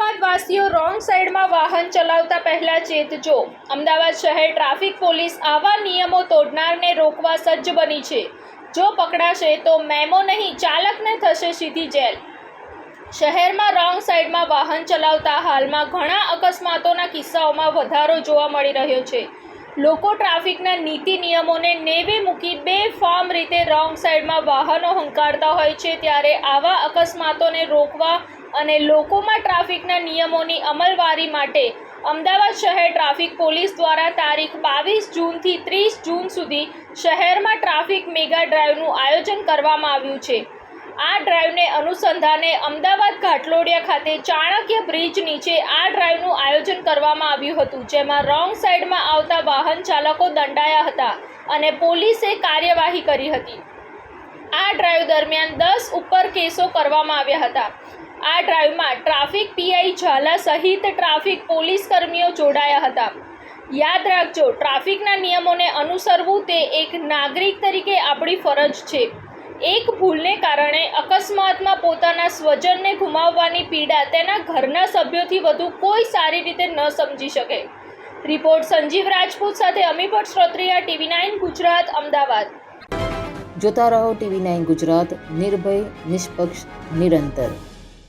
પ્રવાસીઓ રોંગ સાઈડમાં વાહન ચલાવતા પહેલા ચેતજો. અમદાવાદ શહેર ટ્રાફિક પોલીસ આવા નિયમો તોડનારને રોકવા સજ્જ બની છે. જો પકડાશે તો મેમો નહીં, ચાલકને થશે સીધી જેલ. શહેરમાં રોંગ સાઈડમાં વાહન ચલાવતા હાલમાં ઘણા અકસ્માતોના કિસ્સાઓમાં વધારો જોવા મળી રહ્યો છે. લોકો ટ્રાફિકના નીતિ નિયમોને નેવે મૂકી બે ફોર્મ રીતે રોંગ સાઈડમાં વાહનો હંકારતા હોય છે, ત્યારે આવા અકસ્માતોને રોકવા અને લોકોમાં ટ્રાફિકના નિયમોની અમલવારી માટે અમદાવાદ શહેર ટ્રાફિક પોલીસ દ્વારા તારીખ બાવીસ જૂનથી ત્રીસ જૂન સુધી શહેરમાં ટ્રાફિક મેગા ડ્રાઈવનું આયોજન કરવામાં આવ્યું છે. આ ડ્રાઈવને અનુસંધાને અમદાવાદ ઘાટલોડિયા ખાતે ચાણક્ય બ્રિજ નીચે આ ડ્રાઈવનું આયોજન કરવામાં આવ્યું હતું, જેમાં રોંગ સાઈડમાં આવતા વાહન ચાલકો દંડાયા હતા અને પોલીસે કાર્યવાહી કરી હતી. આ ડ્રાઈવ દરમિયાન દસ ઉપર કેસો કરવામાં આવ્યા હતા. આ ડ્રાઈવમાં ટ્રાફિક પીઆઈ ઝાલા સહિત ટ્રાફિક પોલીસ કર્મીઓ જોડાયા હતા. યાદ રાખજો, ટ્રાફિકના નિયમોને અનુસરવું તે એક નાગરિક તરીકે આપણી ફરજ છે. એક ભૂલને કારણે અકસ્માતમાં પોતાના સ્વજનને ગુમાવવાની પીડા તેના ઘરના સભ્યોથી વધુ કોઈ સારી રીતે ન સમજી શકે. રિપોર્ટ સંજીવ રાજપૂત સાથે અમીભટ્ટ શ્રોત્રિયા, ટીવી નાઇન ગુજરાત, અમદાવાદ. જોતા રહો ટીવી નાઇન ગુજરાત, નિર્ભય, નિષ્પક્ષ, નિરંતર.